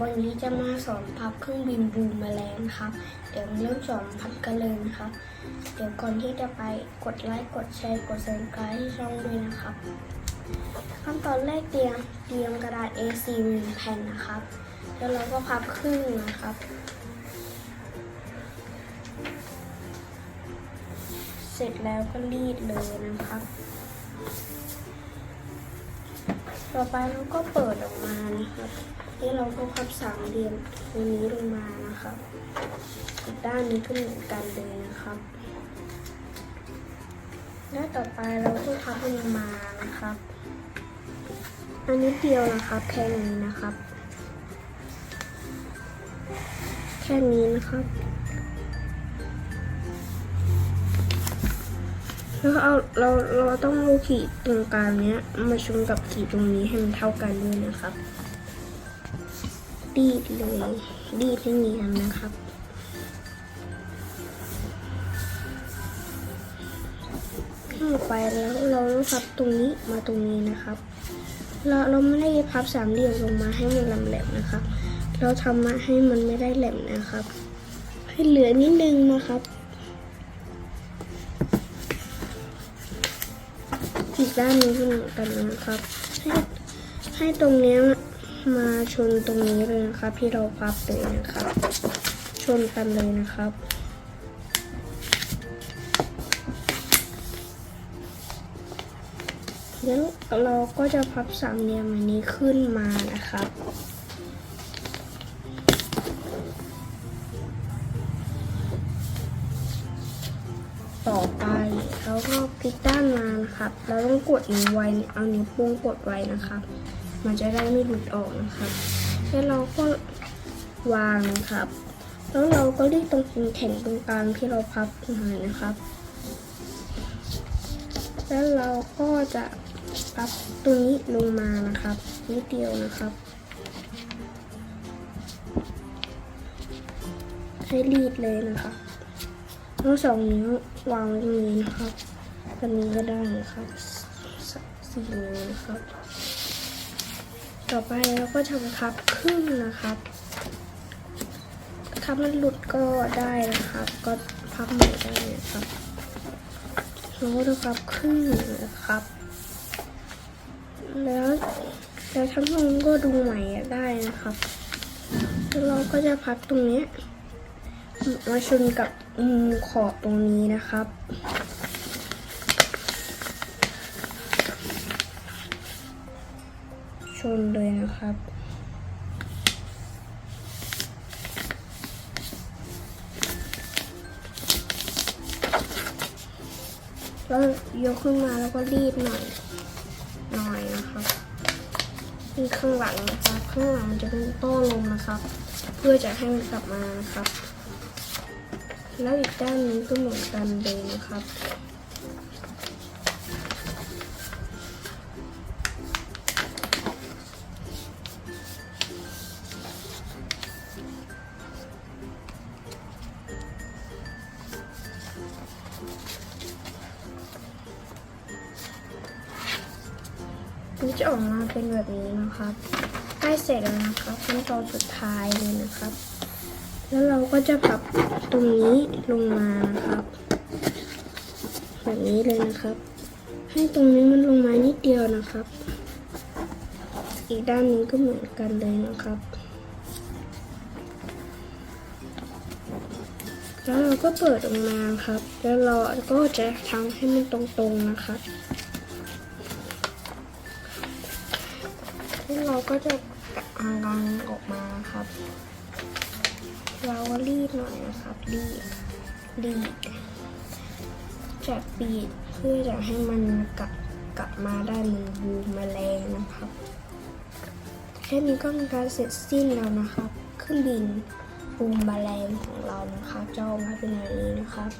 วันนี้จะมาสอนพับเครื่องบินบูมแมลงครับ เดี๋ยวเริ่มสอนพับกันเลยนะครับ เดี๋ยวก่อนที่จะไปกดไลค์กดแชร์กด subscribe ให้ช่องด้วยนะครับขั้นตอนแรกเตรียมเตรียมกระดาษ A4 หนึ่งแผ่นนะครับ แล้วเราก็พับครึ่งนะครับเสร็จแล้วก็รีดเลยนะครับ ต่อไปเราก็เปิดออกมานะครับ นี่เราก็พับสามเหลี่ยมตรงนี้ลงมานะครับอีกด้านนี้ก็เหมือนกันเลยนะครับและต่อไปเราก็พับลงมานะครับอันนี้เดียวนะครับแค่นี้นะครับ แค่นี้นะครับแล้วเอาเราเราต้องเอาขีดตรงกลางเนี้ยมาชนกับขีดตรงนี้ให้มันเท่ากันด้วยนะครับ ดีดเลยดีดให้เนียนนะครับต่อไปแล้วเราต้องพับตรงนี้มาตรงนี้นะครับ เราเราไม่ได้พับสามเหลี่ยมลงมาให้มันแหลมๆนะครับ เราทำมาให้มันไม่ได้แหลมนะครับ ให้เหลือนิดนึงนะครับอีกด้านนึงก็เหมือนกันนะครับ ให้ให้ตรงเนี้ย มาชนตรงนี้เลยนะครับ ที่เราพับเลยนะครับ ชนกันเลยนะครับแล้วเราก็จะพับสามเหลี่ยมอันนี้ขึ้นมานะครับต่อไปเราก็พลิกด้านมานะครับ เราต้องกดนิ้วไว้ เอานิ้วโป้งกดไว้นะครับ มันจะได้ไม่หลุดออกนะครับ แล้วเราก็วางนะครับ แล้วเราก็รีดตรงแข็งตรงกลางที่เราพับมานะครับ แล้วเราก็จะพับตรงนี้ลงมานะครับนิดเดียวนะครับให้รีดเลยนะครับทั้งสองนิ้ววางไว้ตรงนี้นะครับแบบนี้ก็ได้นะครับสสี่นิ้วนะครับ ต่อไปเราก็ทำพับครึ่งนะครับถ้ามันหลุดก็ได้นะครับ ก็พับใหม่ได้นะครับเราก็จะพับครึ่งนะครับ แล้วแล้วทั้งสองก็ดูใหม่ได้นะครับแล้วเราก็จะพับตรงนี้มาชนกับมุมขอบตรงนี้นะครับ นเลยนะครับ แล้วยกขึ้นมาแล้วก็รีดหน่อย หน่อยนะครับนี่ข้างหลังนะครับข้างหลังมันจะเป็นต้ลมนะครับ เพื่อจะให้มันกลับมานะครับ แล้วอีกด้านนึงก็เหมือนกันเลยนะครับ มันจะออกมาเป็นแบบนี้นะครับใกล้เสร็จแล้วนะครับขั้นตอนสุดท้ายเลยนะครับ แล้วเราก็จะพับตรงนี้ลงมานะครับ แบบนี้เลยนะครับ ให้ตรงนี้มันลงมานิดเดียวนะครับ อีกด้านนึงก็เหมือนกันเลยนะครับ แล้วเราก็เปิดออกมาครับ แล้วเราก็จะทำให้มันตรงๆนะครับ แล้วเราก็จะเอารังออกมาครับ เราก็รีดหน่อยนะครับรีดรีดจากปีดเพื่อจะให้มันกลับกลับมาได้เหมือนบูมแมลงนะครับ แค่นี้ก็เป็นการเสร็จสิ้นแล้วนะครับเครื่องบินบูมแมลงของเรานะครับจะออกมาเป็นแบบนี้นะครับ